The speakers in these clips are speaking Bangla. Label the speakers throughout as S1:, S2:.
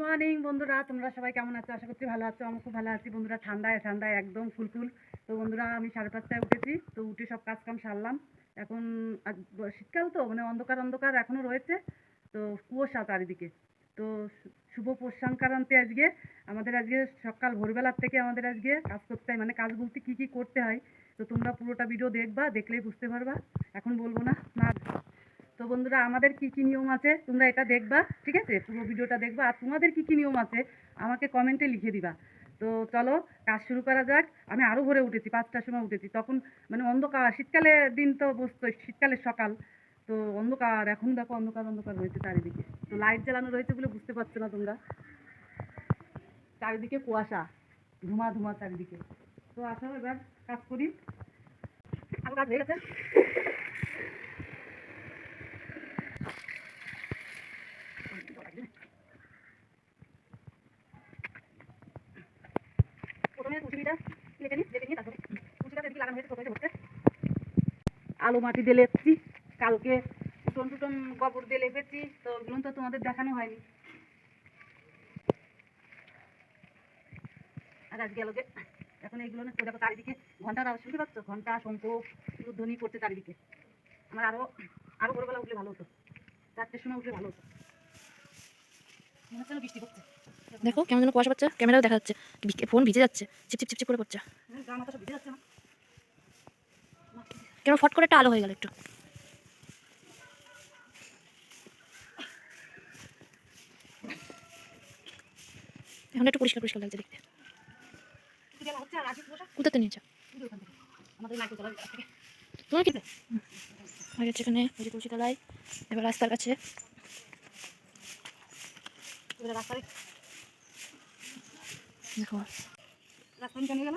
S1: মর্নিং বন্ধুরা, তোমরা সবাই কেমন আছো? আশা করছি ভালো আছো আমি খুব ভালো আছি। বন্ধুরা, ঠান্ডায় ঠান্ডায় একদম ফুলফুল তো বন্ধুরা, আমি সাড়ে পাঁচটায় উঠেছি, তো উঠে সব কাজ কাম সারলাম। এখন শীতকাল তো মানে অন্ধকার অন্ধকার এখনও রয়েছে। তো কুয়াশা চারিদিকে। তো শুভ পৌষ সংক্রান্তি আজকে। আমাদের আজকে সকাল ভোরবেলার থেকে আমাদের আজকে কাজ করতে হয়। মানে কাজ বলতে কী কী করতে হয়? তো তোমরা পুরোটা ভিডিও দেখবা, দেখলেই বুঝতে পারবা। এখন বলব না না। তো বন্ধুরা, আমাদের কি কি নিয়ম আছে? তোমরা এটা দেখবা, ঠিক আছে? পুরো ভিডিওটা দেখবা। আর তোমাদের কি কি নিয়ম আছে? আমাকে কমেন্টে লিখে দিবা। তো চলো, কাজ শুরু করা যাক। আমি আরও ভোরে উঠেছি, পাঁচটার সময় উঠেছি। তখন মানে অন্ধকার, শীতকালে দিন তো বুঝতো শীতকালের সকাল। তো অন্ধকার, এখন দেখো অন্ধকার অন্ধকার রয়েছে চারিদিকে। তো লাইট জ্বালানো রয়েছে বলে বুঝতে পারছ না তোমরা? চারিদিকে কুয়াশা, ধুমা ধুমা চারিদিকে। তো আসো এবার কাজ করি। আমার কাজ হয়ে গেছে প্রথমে কুচিটা কেটে নিই কেটে নিয়ে তারপরে কুচিটা এদিকে লাগানো হয়েছে কোথায় হচ্ছে আলু মাটি দিয়ে লেপছি। কালকে উঠোন টুটন গোবর দিয়ে লেপেছি। তো ওগুলো তো তোমাদের দেখানো হয়নি। আর আজকে আলোকে এখন এইগুলো না দেখো চারিদিকে ঘণ্টার আওয়াজ শুনতে পাচ্ছ? ঘণ্টা শঙ্খ ধ্বনি করছে চারিদিকে। আমার আরও আরও ভোরবেলা উঠলে ভালো হতো। চারটের সময় উঠলে ভালো হতো। মনে বৃষ্টি
S2: দেখো কেমন যেন কুয়াশা পাচ্ছে ক্যামেরাও দেখা যাচ্ছে। ফোন ভিজে যাচ্ছে চিপচিপ চিপচিপ করে পড়ছে।
S1: গা মাথা সব ভিজে যাচ্ছে না
S2: কেন ফট করে একটা আলো হয়ে গেল একটু। এখন একটু পরিষ্কার পরিষ্কার লাগছে দেখতে।
S1: কুয়াশা
S2: কোথাতে নিয়েছো তোমার রাস্তার কাছে। দেখো।
S1: রাস্তা নিয়ে গেল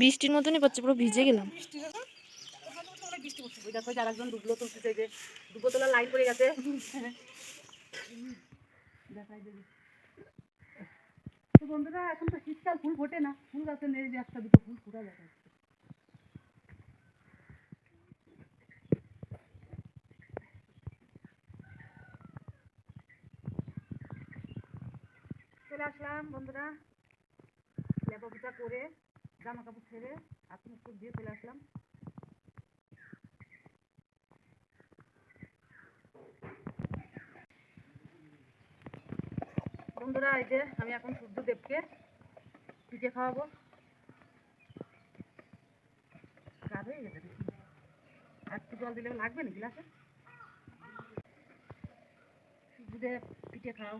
S2: বৃষ্টির মতনই পাচ্ছে, পুরো ভিজে গেলাম।
S1: দেখো, যার একজন ডুবলো তুলতেছে যে ডুবো তোলার লাইন পড়ে গেছে। দেখাই দেবে তো বন্ধুরা, এখন তো শীতকাল, ফুল ফোটে না। ফুল গাছে নেই, যে একটা দুটো ফুল ফুটা দেখা যাচ্ছে। চলে আসলাম বন্ধুরা। লেপা পুজা করে জামা কাপড় ছেড়ে মুখ টুক দিয়ে চলে আসলাম। বন্ধুরা, এই যে আমি এখন সূর্যদেবকে পিঠে খাওয়াবো। গেছে একটু জল দিলে লাগবে না, গ্লাসে? সূর্যদেব, পিঠে খাও।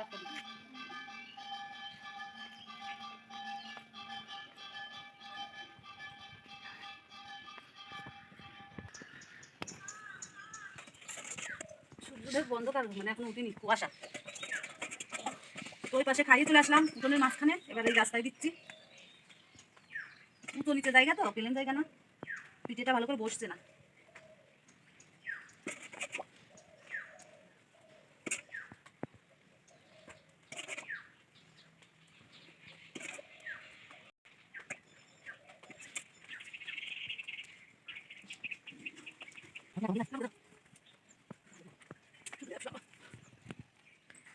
S1: রাস্তা দিকে। দেখব মানে এখন উঠিনি, কুয়াশা। তো ওই পাশে খাইয়ে চলে আসলাম উঠোনের মাঝখানে, এবার এই রাস্তায় দিচ্ছি। উঁচু নিচে জায়গা তো, প্লেন জায়গা না। পিঠেটা ভালো করে বসছে না।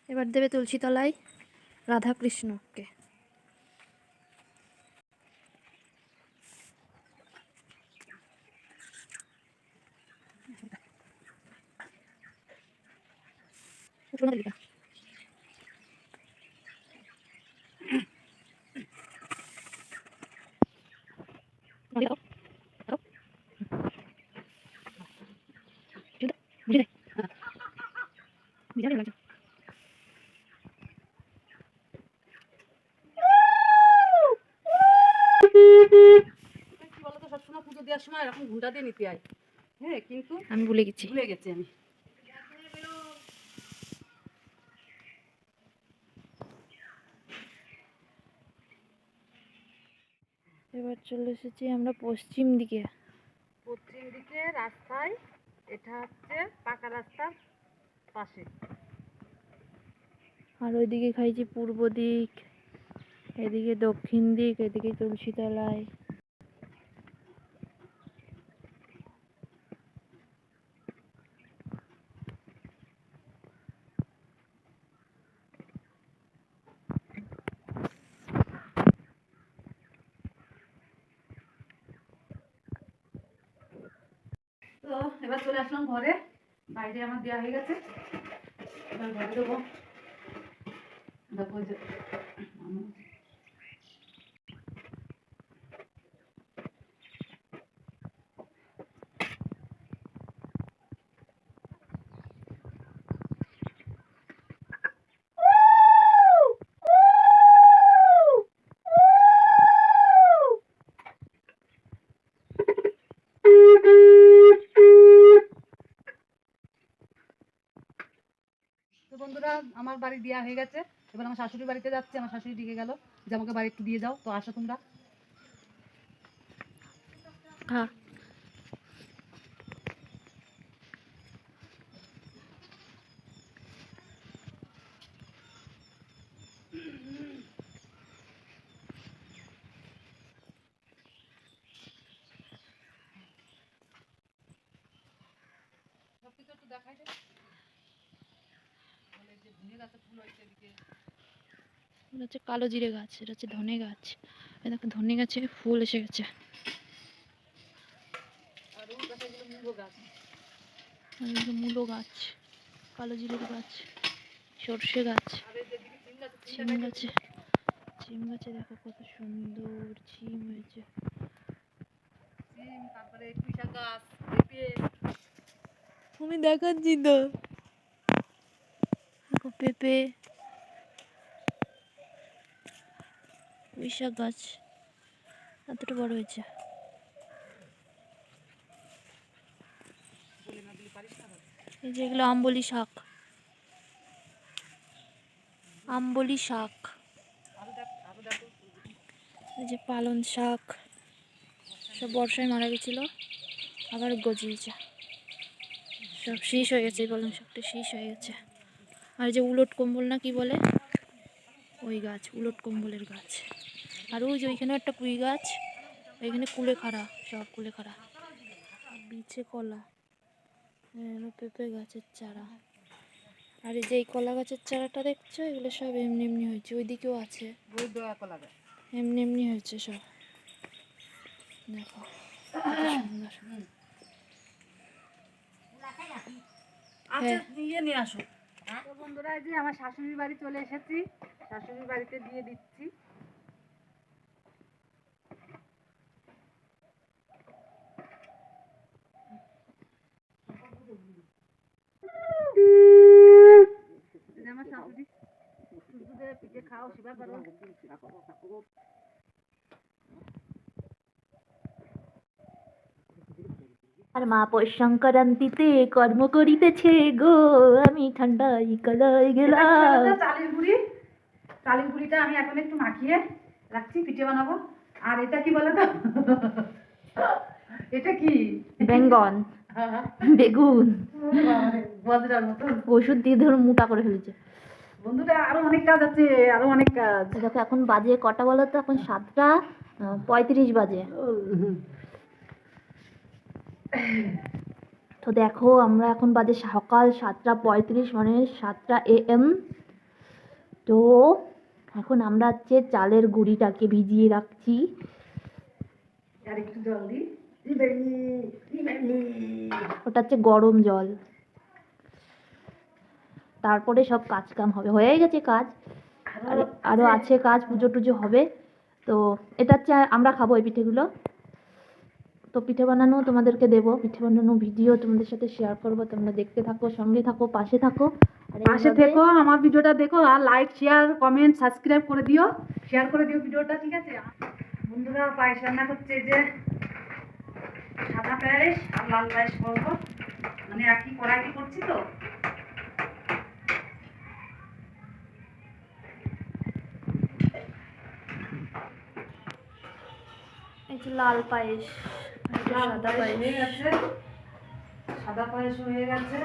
S2: এবার দেবে তুলসী তলায় রাধা কৃষ্ণকে বুঝে লাগছে
S1: কি বলতো দেওয়ার সময় এরকম ঘুমটা দিয়ে নিতে আয়। হ্যাঁ কিন্তু
S2: আমি ভুলে গেছি।
S1: ভুলে গেছি আমি।
S2: এবার চলে এসেছি আমরা পশ্চিম দিকে।
S1: পশ্চিম দিকে রাস্তায় এটা হচ্ছে পাকা রাস্তার পাশে।
S2: আর ওইদিকে খাইছি পূর্ব দিক এদিকে দক্ষিণ দিক এদিকে তুলসী
S1: চলে আসলাম ঘরে। বাইরে আমার দেওয়া হয়ে গেছে। এবার ঘরে দেবো। দেখো যে আমার বাড়ি দেওয়া হয়ে গেছে, এবার আমার শাশুড়ি বাড়িতে যাচ্ছে, আমার শাশুড়ি ডেকে গেল, যে আমাকে বাড়ি একটু দিয়ে যাও, তো আসো তোমরা
S2: খা
S1: সব কিছু একটু দেখাই দে বলে যে ধনে গাছে ফুল হয়েছে এদিকে
S2: এটা হচ্ছে কালো জিরে গাছ এটা হচ্ছে ধনে গাছ। এই দেখো ধনে গাছে ফুল এসে গেছে। মূলো গাছ। কালো জিরের গাছ সর্ষে গাছ
S1: সিম গাছ
S2: সিম গাছে। দেখো কত সুন্দর সিম হয়েছে। আমি দেখাচ্ছি তো। পেঁপে পুঁইশাক গাছ। এতটা বড় হয়েছে। এই যে এগুলো আম্বলি শাক। আম্বলি শাক। এই যে পালন শাক। সব বর্ষায় মারা গেছিল। আবার গজিয়েছে। সব শীষ হয়ে গেছে, এই পালং শাকটা শীষ হয়ে গেছে। আর যে উলট কম্বল না কি বলে? ওই গাছ, উলট কম্বলের গাছ। আর ওই যে ওইখানে একটা পুঁই গাছ ওইখানে কুলে খাড়া সব কুলে খাড়া। বিছে কলা পেঁপে গাছের চারা। আর এই যে এই কলা গাছের চারাটা দেখছ? এগুলো সব এমনি এমনি হয়েছে ওইদিকেও আছে। এমনি এমনি হয়েছে সব। দেখো
S1: আচ্ছা নিয়ে আসো। বন্ধুরা যে আমার শাশুড়ির বাড়ি চলে এসেছি। শাশুড়ির বাড়িতে দিয়ে দিচ্ছি এই যে আমার শাশুড়ি দুধে পিঠে খাও সেবা করো
S2: আর মা পৌষ সংক্রান্তিতে কর্ম করিতেছে গো আমি ঠান্ডাই কালাই গেলাম।
S1: চালের গুঁড়ি? চালের গুঁড়িটা আমি এখন একটু মাখিয়ে রাখছি পিঠে বানাবো। আর এটা কি বলো তো এটা কি?
S2: বেঙ্গন। বেগুন।
S1: বজরার মতো
S2: ওষুধ দিয়ে ধরো মোটা করে ফেলেছে।
S1: বন্ধুরা আরও অনেক কাজ আছে আরও অনেক কাজ।
S2: দেখো এখন বাজে কটা বলো তো? এখন সাতটা পঁয়ত্রিশ বাজে। তো দেখো আমরা এখন বাজে সকাল সাতটা পঁয়ত্রিশ মানে সাতটা এ এম। তো এখন আমরা হচ্ছে চালের গুঁড়িটাকে ভিজিয়ে রাখছি।
S1: আর একটু জল দিই।
S2: ওটা হচ্ছে গরম জল। তারপরে সব কাজ কাম হবে। হয়ে গেছে কাজ। আর আরও আছে কাজ পুজো টুজো হবে। তো এটা হচ্ছে আমরা খাব এই পিঠেগুলো। তো পিঠে বানানো তোমাদেরকে দেবো। পিঠে বানানো ভিডিও তোমাদের সাথে শেয়ার করব। তোমরা দেখতে থাকো সঙ্গে থাকো পাশে থাকো।
S1: পাশে থেকো আমার ভিডিওটা দেখো আর লাইক শেয়ার কমেন্ট সাবস্ক্রাইব করে দিও। শেয়ার করে দিও ভিডিওটা ঠিক আছে? বন্ধুরা পায়েস রান্না করছে যে সাদা পায়েস আর লাল পায়েস করব। মানে একই কড়াইতে করছি তো?
S2: যে লাল পায়েস সাদা
S1: পায়েস হয়ে গেছে। সাদা পায়েস হয়ে গেছে।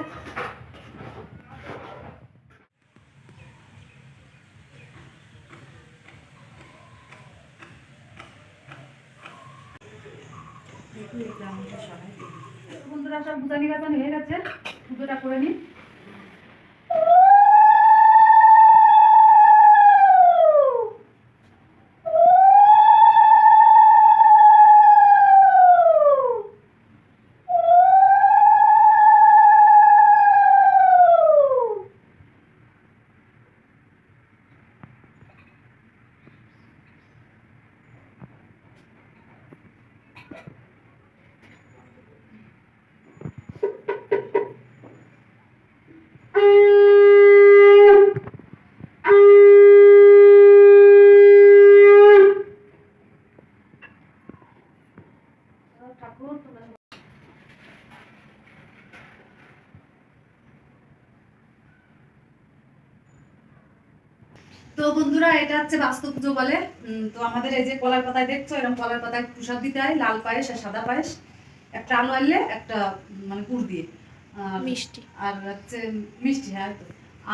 S1: বন্ধুরা সব বুঝানি বাজানি হয়ে গেছে। পুজোটা করে নিই তো বন্ধুরা এটা হচ্ছে বাস্তব পুজো বলে। তো আমাদের এই যে কলার পাতায় দেখছ এরকম কলার পাতায় প্রসাদ দিতে হয় লাল পায়েস আর সাদা পায়েস একটা আলু আনলে একটা মানে গুড় দিয়ে।
S2: মিষ্টি।
S1: আর হচ্ছে মিষ্টি হ্যাঁ।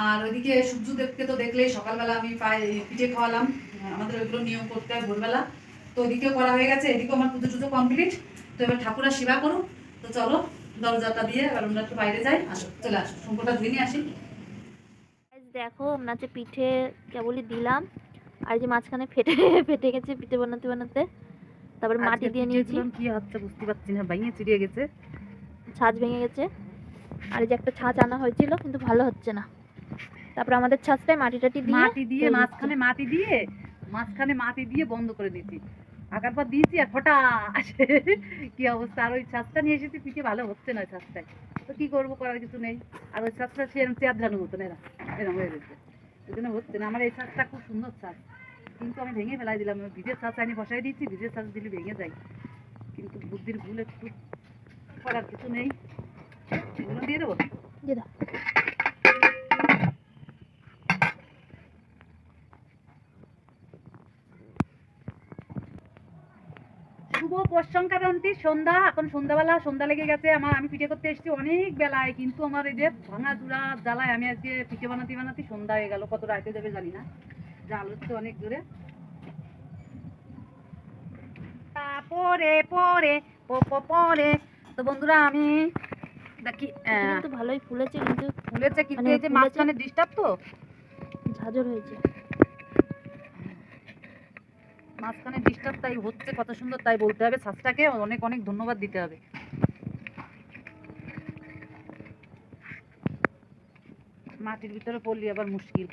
S1: আর ওইদিকে সূর্য দেবকে তো দেখলেই সকালবেলা আমি পায়ে পিঠে খাওয়ালাম। আমাদের ওইগুলো নিয়ম করতে হয় ভোরবেলা। তো ওইদিকেও করা হয়ে গেছে এদিকেও আমার পুজো টুজো কমপ্লিট। তো এবার ঠাকুরা সেবা করুক। তো চলো দরজাটা দিয়ে এবার আমরা একটু বাইরে যাই। আসো চলে আসো শঙ্করটা ধুয়ে নিয়ে আসি।
S2: দেখো যে পিঠে কেবলই দিলাম আর যে মাঝখানে ফেটে ফেটে গেছে পিঠে বানাতে বানাতে। তারপর মাটি দিয়ে নিয়েছি।
S1: কি হচ্ছে বুঝতে পারছি না ভাইয়ে চিড়িয়ে গেছে।
S2: ছাঁচ ভেঙে গেছে। আর এই যে একটা ছাঁচ আনা হয়েছিল কিন্তু ভালো হচ্ছে না। তারপর আমাদের ছাঁচটায় মাটি টাটি দিয়ে
S1: মাটি দিয়ে মাঝখানে মাটি দিয়ে মাঝখানে মাটি দিয়ে বন্ধ করে দিয়েছি। আগার পর দিয়েছি আর ফটা কি অবস্থা? আর ওই ছাঁচটা নিয়ে এসেছি পিঠে ভালো হচ্ছে না ছাঁচটায়। তো কি করব করার কিছু নেই। আর ওই ছাঁচটা সে চেয়ার মতন এরা। এরকম হয়ে গেছে। ওই জন্য হচ্ছে না, আমার এই ছাঁচটা খুব সুন্দর ছাঁচ কিন্তু আমি ভেঙে ফেলাই দিলাম ভিজের ছাঁচ আনি বসাই দিয়েছি ভিজের ছাঁচ দিলে ভেঙে যায়। কিন্তু বুদ্ধির ভুল একটু করার কিছু নেই। দিয়ে দেবো?
S2: দিয়ে দাও।
S1: শুভ পৌষ সংক্রান্তি সন্ধ্যা এখন সন্ধ্যাবেলা সন্ধ্যা লেগে গেছে আমার আমি পিঠে করতে এসেছি অনেক বেলায় কিন্তু আমার এই যে ভাঙা চূড়া জ্বালায় আমি আজকে পিঠে বানাতে বানাতে সন্ধ্যা হয়ে গেল কত রাইতে যাবে জানি না জাল হচ্ছে অনেক জোরে। পরে পরে পরে তো বন্ধুরা আমি দেখি
S2: ভালোই ফুলেছে কিন্তু
S1: ফুলেছে কিন্তু
S2: মানে
S1: এই যে মাঝখানে ডিস্টার্ব তো?
S2: ঝাঁঝর হয়েছে।
S1: মাঝখানে ডিস্টার্ব তাই হচ্ছে কত সুন্দর তাই বলতে হবে। শ্বাসটাকে অনেক অনেক ধন্যবাদ দিতে হবে। মাটির ভিতরে পড়লি আবার মুশকিল।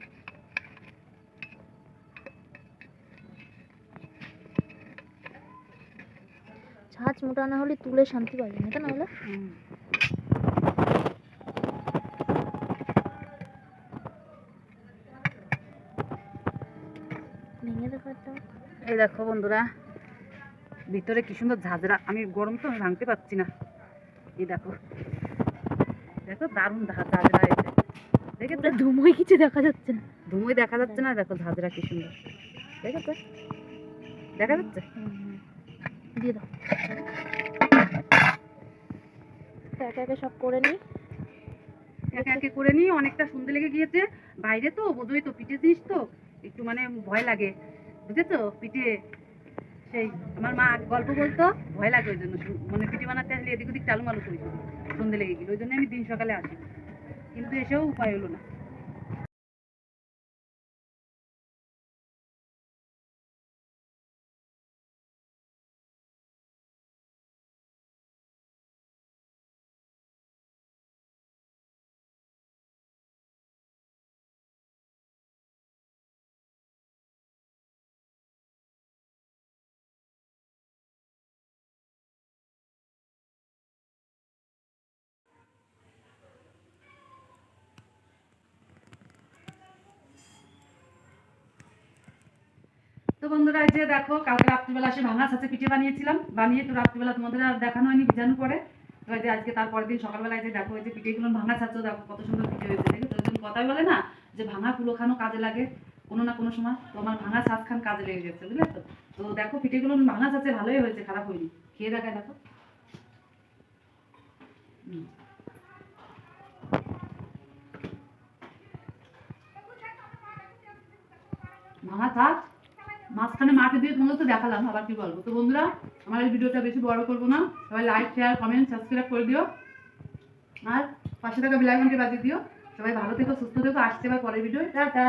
S2: ছাঁচ মোটা না হলে তুলে শান্তি পাবে না তাই না হলে
S1: হুম।
S2: ভেঙে দেখো একটা
S1: এই দেখো বন্ধুরা ভিতরে কি সুন্দর ঝাঁঝরা। আমি গরম তো আমি ভাঙতে পারছি না। এই দেখো দেখো দারুণ ঝাঁঝরা এসে দেখেছ?
S2: পুরো ধুমোই কিছু দেখা যাচ্ছে না।
S1: ধুমোই দেখা যাচ্ছে না দেখো ঝাঁঝরা কি সুন্দর। দেখেছ? দেখা যাচ্ছে?
S2: দিয়ে দাও। তো একে একে সব করে নিই।
S1: একে একে করে নিয়ে অনেকটা সুন্দর লেগে গিয়েছে। বাইরে তো বোধহয় তো পিঠে জিনিস তো একটু মানে ভয় লাগে। বুঝেছ পিঠে সেই আমার মা গল্প বলতো, ভয় লাগে ওই জন্য। মনে পিঠে বানাতে আসলে এদিক ওদিক চালু মালু করি। সন্ধে লেগে গেল। ওই জন্য আমি দিন সকালে আসি। কিন্তু এসেও উপায় হলো না। তো বন্ধুরা, এই যে দেখো, কালকে রাত্রিবেলা এসে ভাঙা সাথে পিঠে বানিয়েছিলাম। বানিয়ে তো রাত্রিবেলা তোমাদের আর দেখানো হয়নি বিজানু পরে তো এই যে আজকে তারপরের দিন সকালবেলায় যে দেখো, এই যে পিঠেগুলো ভাঙা ছাত্র দেখো কত সুন্দর পিঠে হয়েছে। দেখো তো ওই কথাই বলে না যে ভাঙা কুলো খানো কাজে লাগে, কোনো না কোনো সময়। তো আমার ভাঙা ছাদ খান কাজে লেগে গেছে বুঝলে তো তো দেখো, পিঠেগুলো ভাঙা ছাঁচে ভালোই হয়েছে, খারাপ হয়নি। খেয়ে দেখায়, দেখো। ভাঙা ছাদ মাঝখানে মাঠে দিয়ে তোমাদের তো দেখালাম, আবার কি বলব? তো বন্ধুরা, আমার এই ভিডিওটা বেশি বড় করব না। সবাই লাইক শেয়ার কমেন্ট সাবস্ক্রাইব করে দিও। আর পাশে থাকা বিলাইকনটি বাজিয়ে দিও। সবাই ভালো থেকো, সুস্থ থেকো, আসতে এবার পরের ভিডিও টাটা!